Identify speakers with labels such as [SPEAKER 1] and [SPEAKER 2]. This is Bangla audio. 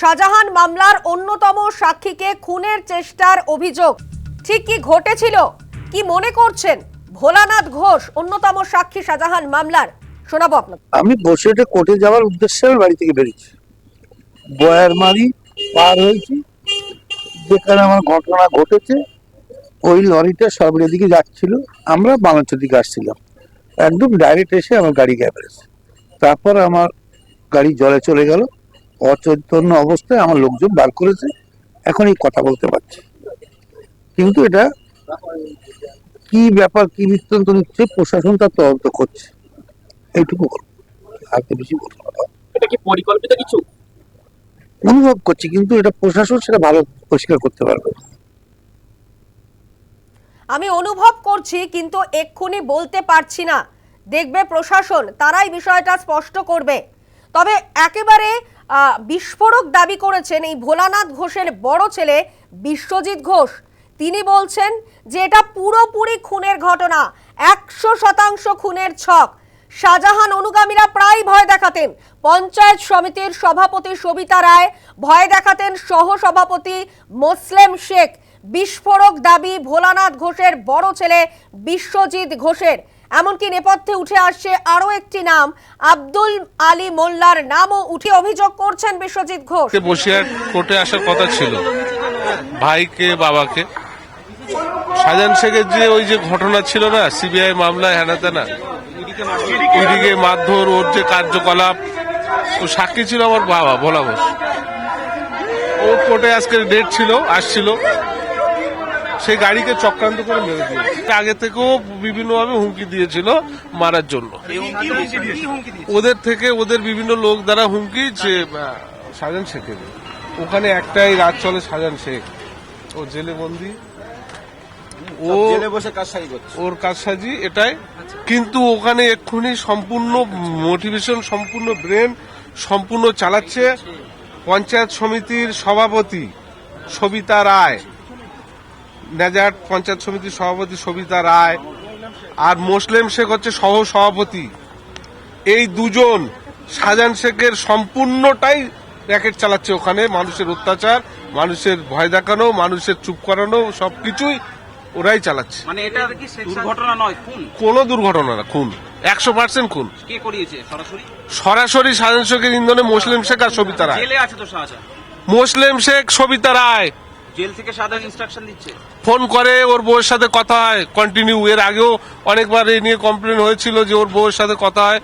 [SPEAKER 1] শাহজাহান মামলার অন্যতম সাক্ষীকে খুনের চেষ্টার অভিযোগ। ঠিক কি ঘটেছিল? কি মনে করছেন? ভোলানাথ ঘোষ, অন্যতম সাক্ষী শাহজাহান মামলার। শোনাবো আপনাকে
[SPEAKER 2] আমি বসিরহাটে কোর্টে যাওয়ার উদ্দেশ্যে আমি বাড়ি থেকে বেরিয়েছি। বয়ারমারি পার হয়েছি। যেখানে আমার ঘটনা ঘটেছে, ওই লরিটা সরবরের দিকে যাচ্ছিল। আমরা বাংলাদেশের দিকে আসছিলাম। একদম ডাইরেক্ট এসে আমার গাড়ি গ্যাপেছে তারপর আমার গাড়ি জলে চলে গেল। অচৈতন্য অবস্থায় আমার লোকজন বার করেছে। এখন এই কথা বলতে পারছি। কিন্তু এটা কি ব্যাপার কি বৃত্তান্ত নিচ্ছে প্রশাসন তার তদন্ত করছে। এইটুকু আর তো বেশি বলব
[SPEAKER 3] এটা কি পরিকল্পিত কিছু?
[SPEAKER 2] অনুভব করছি কিন্তু এটা প্রশাসন সেটা ভালো পরিষ্কার করতে পারবে
[SPEAKER 1] আমি অনুভব করছি কিন্তু এক্ষুনি বলতে পারছি না। দেখবে প্রশাসন তারাই বিষয়টা স্পষ্ট করবে। তবে একেবারে বিস্ফোরক দাবি করেছেন এই ভোলানাথ ঘোষের বড় ছেলে বিশ্বজিৎ ঘোষ। তিনি বলছেন যে এটা পুরোপুরি খুনের ঘটনা, একশো শতাংশ খুনের ছক। শাহজাহান অনুগামীরা প্রায় ভয় দেখাতেন। পঞ্চায়েত সমিতির সভাপতি সবিতা রায় ভয় দেখাতেন সহ সভাপতি মোসলেম শেখ। বিস্ফোরক দাবি ভোলানাথ ঘোষের বড় ছেলে বিশ্বজিৎ ঘোষের। এমনকি নেপথ্যে উঠে আসছে আরও একটি নাম। আব্দুল আলী মোল্লার নামও উঠে অভিযোগ করছেন বিশ্বজিৎ ঘোষ।
[SPEAKER 4] বসিরহাট কোর্টে আসার কথা ছিল, ভাইকে, বাবাকে। শাহজাহান শেখের যে ওই যে ঘটনা ছিল না, সিবিআই মামলায় হ্যানা তেনা এদিকে মারধর, ওর যে কার্যকলাপ, ও সাক্ষী ছিল আমার বাবা, ভোলা ঘোষ। ও কোর্টে আজকে ডেট ছিল, আসছিল। সেই গাড়িকে চক্রান্ত করে মেরে দিয়েছে আগে থেকেও বিভিন্নভাবে হুমকি দিয়েছিল মারার জন্য। ওদের থেকে ওদের বিভিন্ন লোক দ্বারা হুমকি যে শাহজাহান শেখের ওখানে একটাই রাত চলে সাজান শেখ। ও জেলে বন্দি ও
[SPEAKER 3] জেলে বসে কাজ সারি করছে।
[SPEAKER 4] ওর কাজসাজি এটাই। কিন্তু ওখানে এক্ষুনি সম্পূর্ণ মোটিভেশন সম্পূর্ণ ব্রেন সম্পূর্ণ চালাচ্ছে পঞ্চায়েত সমিতির সভাপতি সবিতা রায়। নেজাট পঞ্চায়েত সমিতির সভাপতি সবিতা রায় আর মোসলেম শেখ হচ্ছে সহ সভাপতি এই দুজন শাহজাহান শেখের সম্পূর্ণটাই র্যাকেট চালাচ্ছে ওখানে মানুষের অত্যাচার মানুষের ভয় দেখানো মানুষের চুপ করানো সবকিছুই ওরাই চালাচ্ছে।
[SPEAKER 3] মানে এটা দুর্ঘটনা নয় খুন?
[SPEAKER 4] কোনো দুর্ঘটনা না খুন। একশো পার্সেন্ট খুন।
[SPEAKER 3] কে করিয়েছে সরাসরি?
[SPEAKER 4] সরাসরি শাহজাহান শেখের ইন্ধনে মুসলিম শেখ আর সবিতা রায়।
[SPEAKER 3] জেলে আছে তো শাহজাহান।
[SPEAKER 4] মুসলিম শেখ সবিতা রায়
[SPEAKER 3] জেল থেকে সাধারণ ইনস্ট্রাকশন দিচ্ছে।
[SPEAKER 4] ফোন করে, ওর বউয়ের সাথে কথা হয় কন্টিনিউ এর আগেও অনেকবার এই নিয়ে কমপ্লেন হয়েছিল যে ওর বউয়ের সাথে কথা হয়।